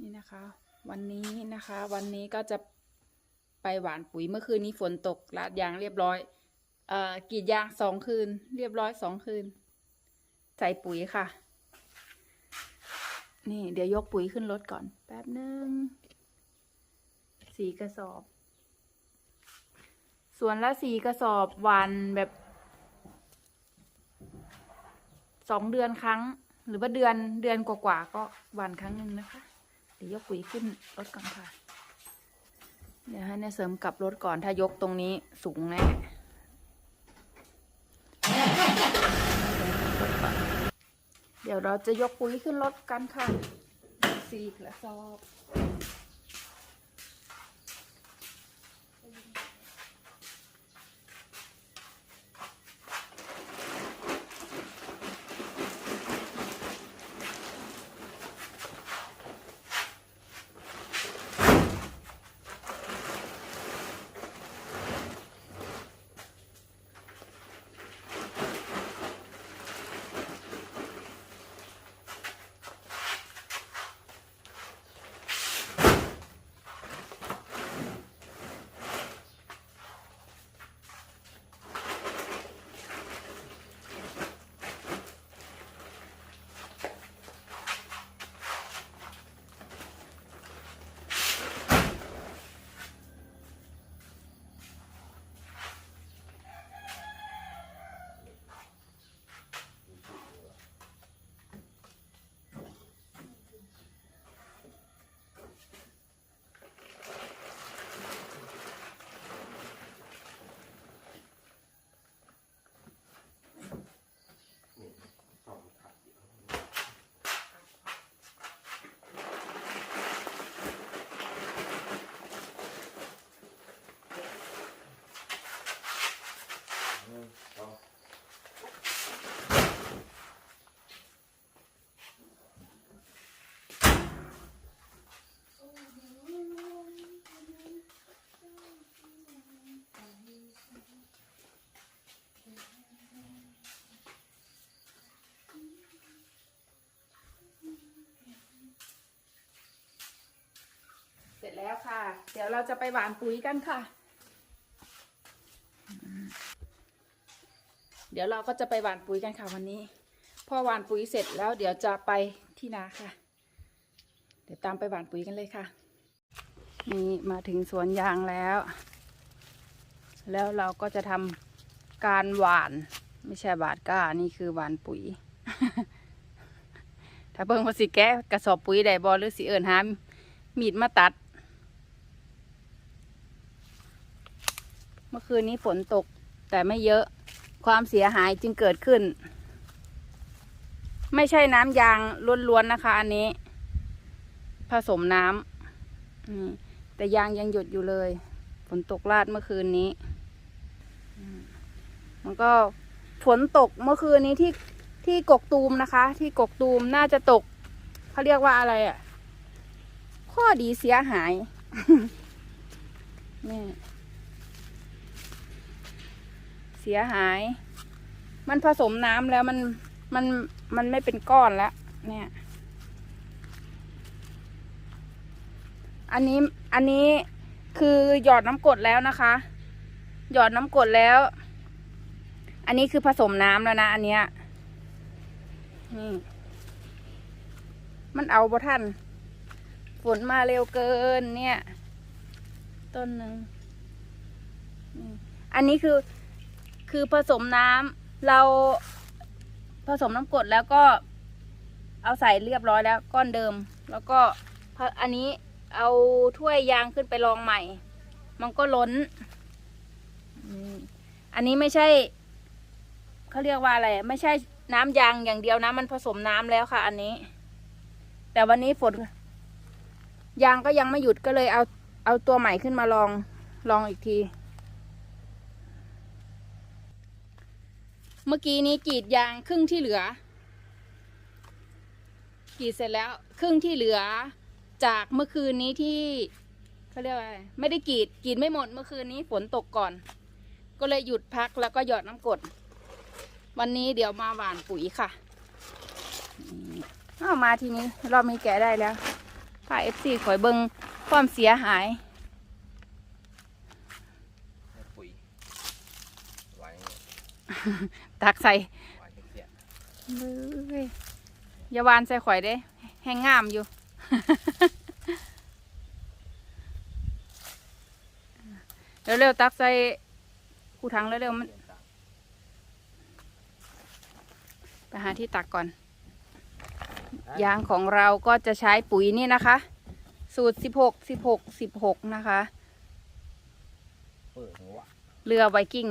นี่นะคะ วันนี้นะคะ วันนี้ก็จะไปหว่านปุ๋ยเมื่อคืนนี้ฝนตกลาดยางเรียบร้อย เอ่อกรีดยางสองคืน เรียบร้อยสองคืน ใส่ปุ๋ยค่ะ นี่เดี๋ยวยกปุ๋ยขึ้นรถก่อน แป๊บหนึ่งสี่กระสอบ ส่วนละสี่กระสอบหวานแบบสองเดือนครั้ง หรือว่าเดือนเดือนกว่าๆก็หวานครั้งหนึ่งนะคะ ดี๋ยวยกปุ๋ยขึ้นรถก่อนค่ะ เดี๋ยวให้เนี่ยเสริมกลับรถก่อนถ้ายกตรงนี้สูงแน่เดี๋ยวเราจะยกปุ๋ยขึ้นรถกันค่ะสี่กระสอบ แล้วค่ะ เดี๋ยวเราจะไปหว่านปุ๋ยกันค่ะ เดี๋ยวเราก็จะไปหว่านปุ๋ยกันค่ะวันนี้ พอหว่านปุ๋ยเสร็จแล้วเดี๋ยวจะไปที่นาค่ะ เดี๋ยวตามไปหว่านปุ๋ยกันเลยค่ะ นี่มาถึงสวนยางแล้ว แล้วเราก็จะทำการหว่าน ไม่ใช่บาดก้า นี่คือหว่านปุ๋ยถ้าเบิ่งว่าสิแกะกระสอบปุ๋ยได้บอหรือสิเอิญหามีดมาตัด เมื่อคืนนี้ฝนตกแต่ไม่เยอะ ความเสียหายจึงเกิดขึ้น ไม่ใช่น้ำยางล้วนๆนะคะ อันนี้ ผสมน้ำแต่ยางยังหยดอยู่เลย ฝนตกลาดเมื่อคืนนี้มมันก็ฝนตกเมื่อคืนนี้ที่ที่กกตูมนะคะ ที่กกตูมน่าจะตกเขาเรียกว่าอะไรอะ่ะ ข้อดีเสียหายนี่ เสียหาย มันผสมน้ำแล้วมันมันมันไม่เป็นก้อนแล้วเนี่ย อันนี้อันนี้คือหยอดน้ำกรดแล้วนะคะ หยอดน้ำกรดแล้ว อันนี้คือผสมน้ำแล้วนะ อันเนี้ยนี่มันเอาบ่ทันฝนมาเร็วเกินเนี่ย ต้นหนึ่งอันนี้คือ คือผสมน้ำเราผสมน้ำกรดแล้วก็เอาใส่เรียบร้อยแล้วก้อนเดิม แล้วก็อันนี้เอาถ้วยยางขึ้นไปรองใหม่ มันก็ล้น อันนี้ไม่ใช่เขาเรียกว่าอะไร ไม่ใช่น้ำยางอย่างเดียวนะ มันผสมน้ำแล้วค่ะ อันนี้ แต่วันนี้ฝนยางก็ยังไม่หยุดก็เลยเอาเอาตัวใหม่ขึ้นมาลองลองอีกที เมื่อกี้นี้กรีดยางครึ่งที่เหลือ กรีดเสร็จแล้วครึ่งที่เหลือจากเมื่อคืนนี้ที่เขาเรียกว่าอะไรไม่ได้กรีดกรีดไม่หมดเมื่อคืนนี้ฝนตกก่อน ก็เลยหยุดพักแล้วก็หยอดน้ำกรดวันนี้เดี๋ยวมาหว่านปุ๋ยค่ะนี่อ้ามาทีนี้เรอบนี้แกะได้แล้วพาเอฟซีข่อยเบิงความเสียหาย ให้ปุ๋ยหวาน ตักใส่หวานเสียเบ้ยอย่าวานใส่ข่อยเด้ แห้งงามอยู่ เร็วๆตักใส่คูถังเร็วๆมันเปลี่ยนตามไปหาที่ตักก่อน ยางของเราก็จะใช้ปุ๋ยนี่นะคะ สูตร16 16 16นะคะเปิดหัวเรือไวกิ้ง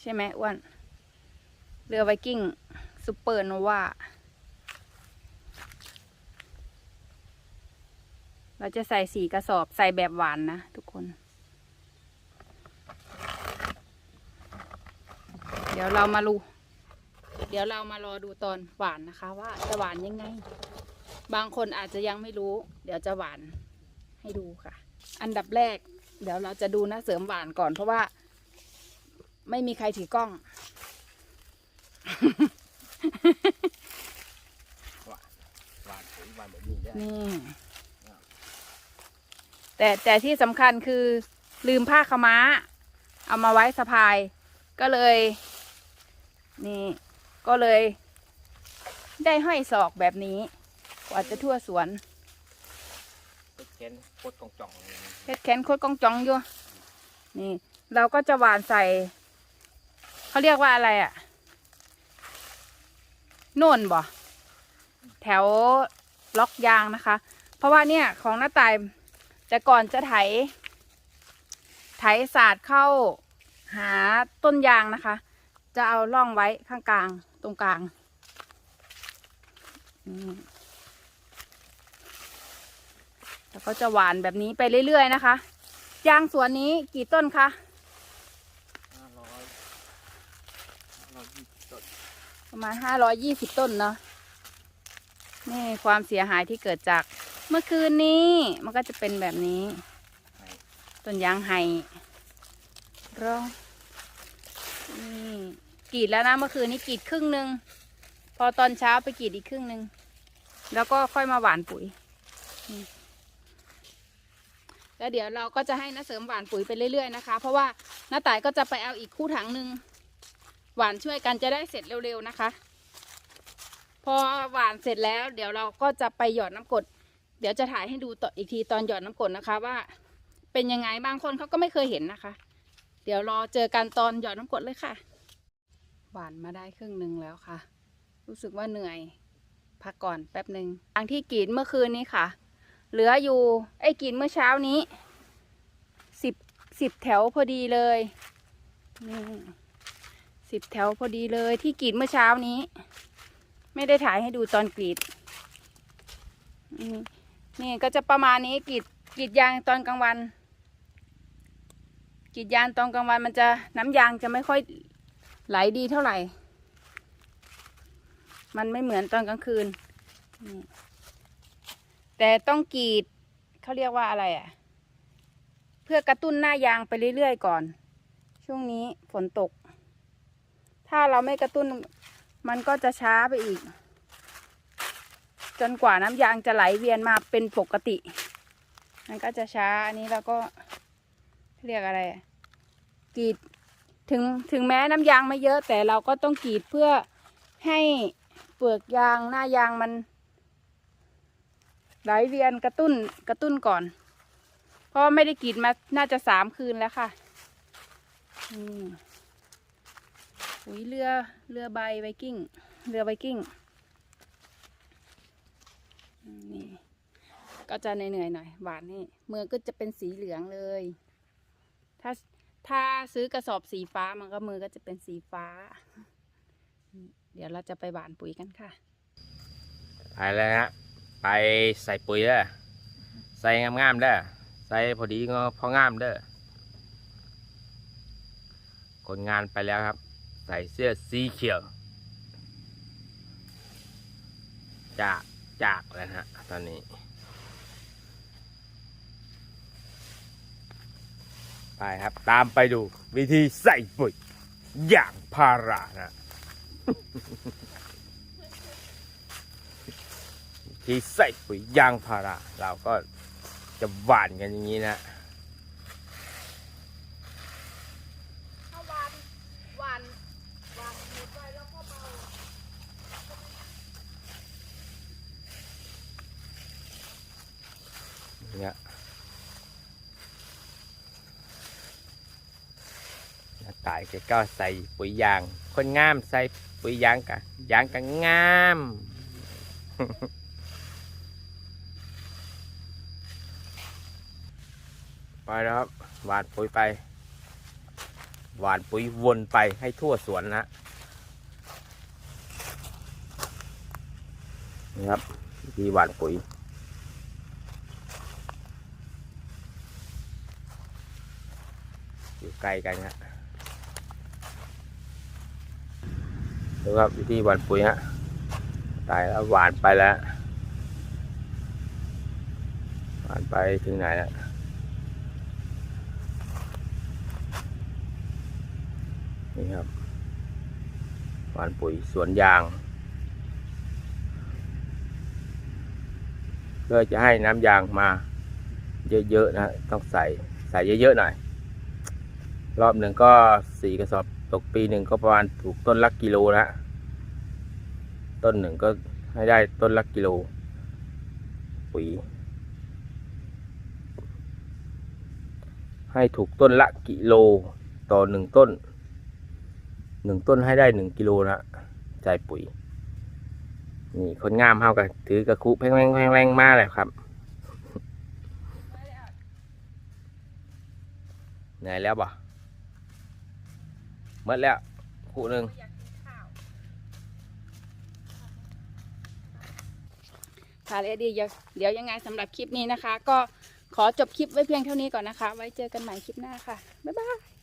ใช่ไหมอ้วน เรือไวกิ้งซูเปอร์โนวาเราจะใส่สีกระสอบใส่แบบหวานนะทุกคน เดี๋ยวเรามาดูเดี๋ยวเรามารอดูตอนหวานนะคะ ว่าจะหวานยังไง บางคนอาจจะยังไม่รู้ เดี๋ยวจะหวานให้ดูค่ะ อันดับแรก เดี๋ยวเราจะดูนะเสริมหวานก่อนเพราะว่า ไม่มีใครถือกล้อง วานปุ๋ยวานแบบนี้ได้นี่ แต่แต่ที่สำคัญคือลืมผ้าขาวม้า เอามาไว้สะพาย ก็เลย นี่ ก็เลย ได้ห้อยศอกแบบนี้ กว่าจะทั่วสวนไปเค้นโคตรกองจ่องเลยเพชรแขนโคตรกองจองอยู่ นี่ เราก็จะหวานใส่ เขาเรียกว่าอะไรอะ่ะ โน่นบ่แถวล็อกยางนะคะ เพราะว่าเนี่ยของหน้าตายแต่ก่อนจะไถ ไถศาสตร์เข้าหาต้นยางนะคะ จะเอาร่องไว้ข้างกลางตรงกลางแล้วก็จะหวานแบบนี้ไปเรื่อยๆนะคะ ยางสวนนี้กี่ต้นคะ ห้าร้อยห้าร้อยยี่สิบต้น ประมาณห้าร้อยี่สิบต้นเนาะนี่ความเสียหายที่เกิดจากเมื่อคืนนี้มันก็จะเป็นแบบนี้ ต้นยางไห้รองนี่กรีดแล้วนะเมื่อคืนนี้กรีดครึ่งหนึ่งพอตอนเช้าไปกรีดอีกครึ่งหนึ่งแล้วก็ค่อยมาหว่านปุ๋ยแล้วเดี๋ยวเราก็จะให้น้าเสริมหว่านปุ๋ยไปเรื่อยๆนะคะ เพราะว่าน้าต่ายก็จะไปเอาอีกคู่ถังหนึ่ง หวานช่วยกันจะได้เสร็จเร็วๆนะคะ พอหวานเสร็จแล้ว เดี๋ยวเราก็จะไปหยอดน้ำกด เดี๋ยวจะถ่ายให้ดูต่ออีกทีตอนหยอดน้ำกดนะคะว่า เป็นยังไงบางคนเขาก็ไม่เคยเห็นนะคะ เดี๋ยวรอเจอกันตอนหยอดน้ำกดเลยค่ะ หวานมาได้ครึ่งหนึ่งแล้วค่ะ รู้สึกว่าเหนื่อยพักก่อนแป๊บหนึ่งทางที่กรีดเมื่อคืนนี้ค่ะ เหลืออยู่ไอ้กรีดเมื่อเช้านี้สิบสิบแถวพอดีเลยนี่ สิบแถวพอดีเลยที่กรีดเมื่อเช้านี้ ไม่ได้ถ่ายให้ดูตอนกรีด นี่ก็จะประมาณนี้กรีดกรีดยางตอนกลางวันกรีดยางตอนกลางวันมันจะน้ำยางจะไม่ค่อยไหลดีเท่าไหร่ มันไม่เหมือนตอนกลางคืน แต่ต้องกรีดเขาเรียกว่าอะไรอะ่ะ เพื่อกระตุ้นหน้ายางไปเรื่อยๆก่อน ช่วงนี้ฝนตก ถ้าเราไม่กระตุ้นมันก็จะช้าไปอีก จนกว่าน้ำยางจะไหลเวียนมาเป็นปกติ มันก็จะช้าอันนี้เราก็เรียกอะไรกรีดถึงถึงแม้น้ำยางไม่เยอะ แต่เราก็ต้องกรีดเพื่อให้เปลือกยางหน้ายางมันไหลเวียนกระตุ้นกระตุ้นก่อน เพราะว่าไม่ได้กรีดมาน่าจะสามคืนแล้วค่ะ อืม อุ้ยเรือเรือใบไวกิ้ง เรือไวกิ้ง นี่ก็จะเหนื่อยๆหน่อยหวานนี่มือก็จะเป็นสีเหลืองเลย ถ้าถ้าซื้อกระสอบสีฟ้ามันก็มือก็จะเป็นสีฟ้า เดี๋ยวเราจะไปหวานปุ๋ยกันค่ะ ไปแล้วฮะไปใส่ปุ๋ยเด้อใส่งามๆเด้อใส่พอดีก็พองามเด้อคนงานไปแล้วครับ ใส่เสื้อสีเขียว จากจากแล้วฮะตอนนี้ ไปครับตามไปดู วิธีใส่ปุ๋ยอย่างพารานะทธีใส่ปุ๋ยยางพารา เราก็จะหว่านกันอย่างนี้นะ ถ้าวันวันวันหมดไปแล้วก็เบา เนี่ยตายแกก็ใส่ปุ๋ยยาง คนงามใส่ปุ๋ยยางกะยางกะงามไปแล้วครับหวานปุ๋ยไป หวานปุ๋ยวนไปให้ทั่วสวนนะนี่ครับวิธีหวานปุ๋ย อยู่ ไกลกันฮะดูครับวิธีหวานปุ๋ยฮะตายแล้วหวานไปแล้วหวานไปถึงไหนแล้วนี่ครับหวานปุ๋ยสวนยาง เพื่อจะให้น้ำยางมาเยอะๆนะต้องใส่ใส่เยอะๆหน่อย รอบหนึ่งก็สี่กระสอบตกปีหนึ่งก็ประมาณถูกต้นละกิโลนะต้นหนึ่งก็ให้ได้ต้นละกิโลปุ๋ยให้ถูกต้นละกิโลต่อหนึ่งต้นหนึ่งต้นให้ได้หนึ่งกิโลนะใจายปุ๋ย นี่คนงามเฮากันถือกระคุแพงแพงแพงแพงมากเลยครับเหนื่อยแล้วบ่ เมื่อแล้วคู่หนึ่งอยากกินข้าวค่ะและดีเดี๋ยวเดี๋ยวยังไงสำหรับคลิปนี้นะคะ ก็ขอจบคลิปไว้เพียงเท่านี้ก่อนนะคะ ไว้เจอกันใหม่คลิปหน้าค่ะ บ๊ายบาย